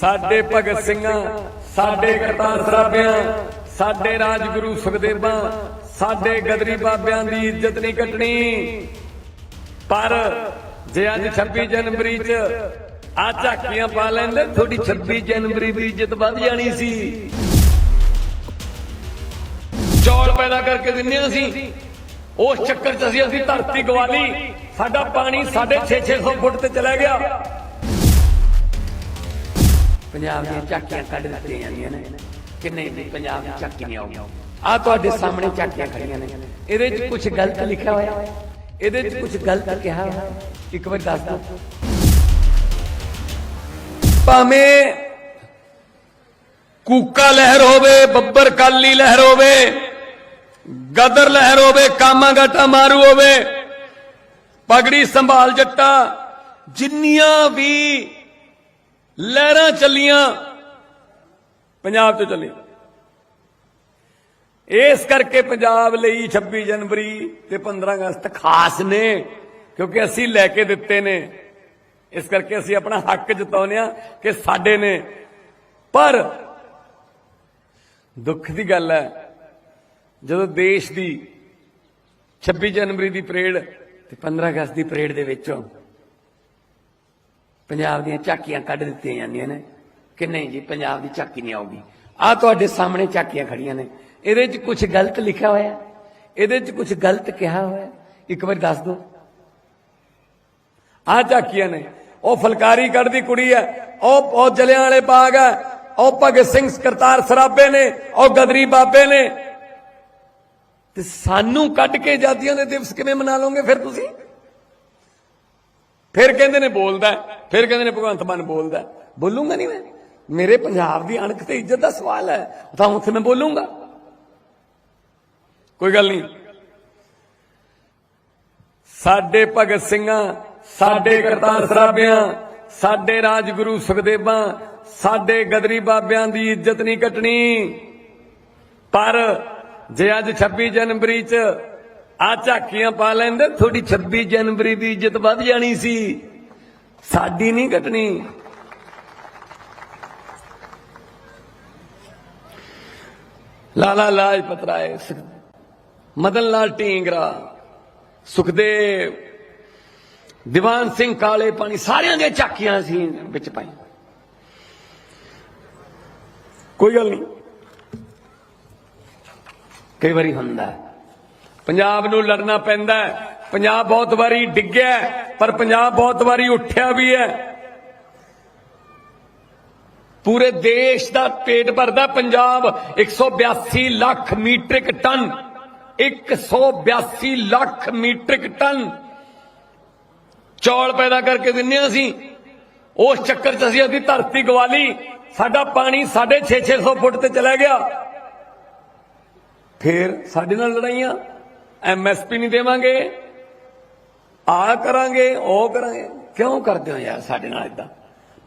ਸਾਡੇ ਭਗਤ ਸਿੰਘਾਂ, ਸਾਡੇ ਕਰਤਾਰ ਸਰਾਭਿਆਂ ਸਾਡੇ ਰਾਜਗੁਰੂ ਸੁਖਦੇਵਾਂ, ਸਾਡੇ ਗਦਰੀ ਬਾਬਿਆਂ ਦੀ ਇੱਜ਼ਤ ਨਹੀਂ ਕੱਟਣੀ। ਪਰ ਜੇ ਅੱਜ 26 ਜਨਵਰੀ 'ਚ ਆ ਝਾਕੀਆਂ ਪਾ ਲੈਂਦੇ, ਤੁਹਾਡੀ 26 ਜਨਵਰੀ ਦੀ ਇੱਜ਼ਤ ਵੱਧ ਜਾਣੀ ਸੀ। ਚੌਲ ਪੈਦਾ ਕਰਕੇ ਦਿੰਦੇ ਅਸੀਂ। ਉਸ ਚੱਕਰ 'ਚ ਅਸੀਂ ਅਸੀਂ ਧਰਤੀ ਗਵਾਲੀ। ਸਾਡਾ ਪਾਣੀ ਸਾਢੇ 6-600 ਫੁੱਟ ਤੇ ਚਲਾ ਗਿਆ। ਪੰਜਾਬ ਦੀਆਂ ਝਾਕੀਆਂ ਕੱਢ ਦਿੱਤੀਆਂ ਜਾਂਦੀਆਂ ਨੇ। ਕਿੰਨੇ ਵੀ ਪੰਜਾਬ ਦੀ ਝਾਕੀ ਨਹੀਂ ਆਉਗੀ ਆ ਤੁਹਾਡੇ ਸਾਹਮਣੇ ਝਾਕੀਆਂ ਖੜੀਆਂ ਨੇ। ਇਹਦੇ 'ਚ ਕੁਝ ਗਲਤ ਲਿਖਿਆ ਹੋਇਆ। ਇਹਦੇ 'ਚ ਕੁਝ ਗਲਤ ਕਿਹਾ ਇੱਕ ਵਾਰ ਦੱਸ ਦਿਓ। ਭਾਵੇਂ ਕੂਕਾ ਲਹਿਰ ਹੋਵੇ, ਬੱਬਰ ਕਾਲੀ ਲਹਿਰ ਹੋਵੇ, ਗਦਰ ਲਹਿਰ ਹੋਵੇ ਕਾਮਾ ਗਾਟਾ ਮਾਰੂ ਹੋਵੇ, ਪਗੜੀ ਸੰਭਾਲ ਜੱਟਾ, ਜਿੰਨੀਆਂ ਵੀ ਲਹਿਰਾਂ ਚੱਲੀਆਂ, ਪੰਜਾਬ ਤੋਂ ਚੱਲੀ ਇਸ ਕਰਕੇ ਪੰਜਾਬ ਲਈ 26 ਜਨਵਰੀ ਤੇ 15 ਅਗਸਤ ਖਾਸ ਨੇ, ਕਿਉਂਕਿ ਅਸੀਂ ਲੈ ਕੇ ਦਿੱਤੇ ਨੇ। ਇਸ ਕਰਕੇ ਅਸੀਂ ਆਪਣਾ ਹੱਕ ਜਤਾਉਂਦੇ ਆ ਕਿ ਸਾਡੇ ਨੇ। ਪਰ ਦੁੱਖ ਦੀ ਗੱਲ ਹੈ, ਜਦੋਂ ਦੇਸ਼ ਦੀ 26 ਜਨਵਰੀ ਦੀ ਪਰੇਡ ਤੇ 15 ਅਗਸਤ ਦੀ ਪਰੇਡ ਦੇ ਵਿੱਚੋਂ ਪੰਜਾਬ ਦੀਆਂ ਝਾਕੀਆਂ ਕੱਢ ਦਿੱਤੀਆਂ ਜਾਂਦੀਆਂ ਨੇ। ਕਿ ਨਹੀਂ ਜੀ, ਪੰਜਾਬ ਦੀ ਝਾਕੀ ਨਹੀਂ ਆਉਗੀ ਆ ਤੁਹਾਡੇ ਸਾਹਮਣੇ ਝਾਕੀਆਂ ਖੜੀਆਂ ਨੇ। ਇਹਦੇ 'ਚ ਕੁਝ ਗਲਤ ਲਿਖਿਆ ਹੋਇਆ। ਇਹਦੇ 'ਚ ਕੁਝ ਗਲਤ ਕਿਹਾ ਹੋਇਆ। ਇੱਕ ਵਾਰ ਦੱਸ ਦਿਓ। ਆ ਝਾਕੀਆਂ ਨੇ। ਉਹ ਫਲਕਾਰੀ ਕੱਢਦੀ ਕੁੜੀ ਹੈ। ਉਹ ਉਹ ਜਲਿਆਂ ਵਾਲੇ ਬਾਗ ਹੈ। ਉਹ ਭਗਤ ਸਿੰਘ ਕਰਤਾਰ ਸਰਾਬੇ ਨੇ। ਉਹ ਗਦਰੀ ਬਾਬੇ ਨੇ। ਤੇ ਸਾਨੂੰ ਕੱਢ ਕੇ ਆਜ਼ਾਦੀਆਂ ਦੇ ਦਿਵਸ ਕਿਵੇਂ ਮਨਾ ਲਓਗੇ ਫਿਰ ਤੁਸੀਂ? ਫਿਰ ਕਹਿੰਦੇ ਨੇ ਬੋਲਦਾ ਫਿਰ ਕਹਿੰਦੇ ਨੇ ਭਗਵੰਤ ਮਾਨ ਬੋਲਦਾ ਬੋਲੂਗਾ ਬੋਲੂੰਗਾ ਨਹੀਂ ਮੈਂ? ਮੇਰੇ ਪੰਜਾਬ ਦੀ ਅਣਖ ਤੇ ਇੱਜ਼ਤ ਦਾ ਸਵਾਲ ਹੈ, ਤਾਂ ਉੱਥੇ ਮੈਂ ਬੋਲੂੰਗਾ। ਕੋਈ ਗੱਲ ਨਹੀਂ। ਸਾਡੇ ਭਗਤ ਸਿੰਘਾਂ, ਸਾਡੇ ਕਰਤਾਰ ਸਰਾਭਿਆਂ ਸਾਡੇ ਰਾਜਗੁਰੂ ਸੁਖਦੇਵਾਂ, ਸਾਡੇ ਗਦਰੀ ਬਾਬਿਆਂ ਦੀ ਇੱਜ਼ਤ ਨਹੀਂ ਕੱਟਣੀ। ਪਰ ਜੇ ਅੱਜ 26 ਜਨਵਰੀ 'ਚ ਆ ਝਾਕੀਆਂ ਪਾ ਲੈਂਦੇ ਤੁਹਾਡੀ 26 ਜਨਵਰੀ ਦੀ ਇੱਜ਼ਤ ਵੱਧ ਜਾਣੀ ਸੀ। ਸਾਡੀ ਨਹੀਂ ਕੱਟਣੀ ਲਾਲਾ ਲਾਜਪਤ ਰਾਏ ਮਦਨ ਲਾਲ ਢੀਂਗਰਾ, ਸੁਖਦੇਵ, ਦੀਵਾਨ ਸਿੰਘ ਕਾਲੇ ਪਾਣੀ, ਸਾਰਿਆਂ ਦੀਆਂ ਝਾਕੀਆਂ ਸੀ ਵਿੱਚ ਪਾਈ ਕੋਈ ਗੱਲ ਨਹੀਂ। ਕਈ ਵਾਰੀ ਹੁੰਦਾ ਹੈ। ਪੰਜਾਬ ਨੂੰ ਲੜਨਾ ਪੈਂਦਾ ਪੰਜਾਬ ਬਹੁਤ ਵਾਰੀ ਡਿੱਗਿਆ ਪਰ ਪੰਜਾਬ ਬਹੁਤ ਵਾਰੀ ਉੱਠਿਆ ਵੀ ਹੈ। ਪੂਰੇ ਦੇਸ਼ ਦਾ ਪੇਟ ਭਰਦਾ Punjab. 182 lakh metric ton. 182 lakh metric ton. ਚੌਲ ਪੈਦਾ ਕਰਕੇ ਦਿੰਨੇ ਹਾਂ ਅਸੀਂ। ਉਸ ਚੱਕਰ 'ਚ ਅਸੀਂ ਅਸੀਂ ਧਰਤੀ ਗਵਾਲੀ। ਸਾਡਾ ਪਾਣੀ 6.5 600 ਫੁੱਟ ਤੇ ਚਲਾ ਗਿਆ। ਫੇਰ ਸਾਡੇ ਨਾਲ ਲੜਾਈਆਂ। ਐਮਐਸਪੀ ਨਹੀਂ ਦੇਵਾਂਗੇ। ਆ ਕਰਾਂਗੇ, ਉਹ ਕਰਾਂਗੇ। ਕਿਉਂ ਕਰਦੇ ਹੋ ਯਾਰ ਸਾਡੇ ਨਾਲ ਇਦਾਂ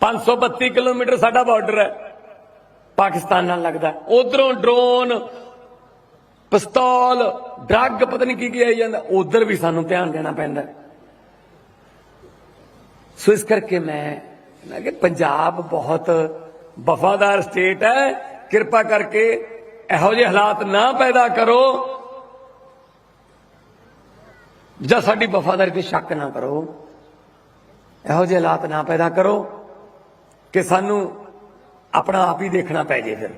532 ਕਿਲੋਮੀਟਰ ਸਾਡਾ ਬਾਰਡਰ ਹੈ। ਪਾਕਿਸਤਾਨ ਨਾਲ ਲੱਗਦਾ ਉਧਰੋਂ ਡਰੋਨ ਪਿਸਤੌਲ ਡਰੱਗ ਪਤਾ ਨਹੀਂ ਕੀ ਕੀ ਆਈ ਜਾਂਦਾ। ਉਧਰ ਵੀ ਸਾਨੂੰ ਧਿਆਨ ਦੇਣਾ ਪੈਂਦਾ ਸੋ ਇਸ ਕਰਕੇ ਮੈਂ ਮੈਂ ਕਿ ਪੰਜਾਬ ਬਹੁਤ ਵਫਾਦਾਰ ਸਟੇਟ ਹੈ। ਕਿਰਪਾ ਕਰਕੇ ਇਹੋ ਜਿਹੇ ਹਾਲਾਤ ਨਾ ਪੈਦਾ ਕਰੋ। ਜਾਂ ਸਾਡੀ ਵਫਾਦਾਰੀ ਤੇ ਸ਼ੱਕ ਨਾ ਕਰੋ। ਇਹੋ ਜਿਹੇ ਹਾਲਾਤ ਨਾ ਪੈਦਾ ਕਰੋ ਕਿ ਸਾਨੂੰ ਆਪਣਾ ਆਪ ਹੀ ਦੇਖਣਾ ਪੈ ਜੇ ਫਿਰ।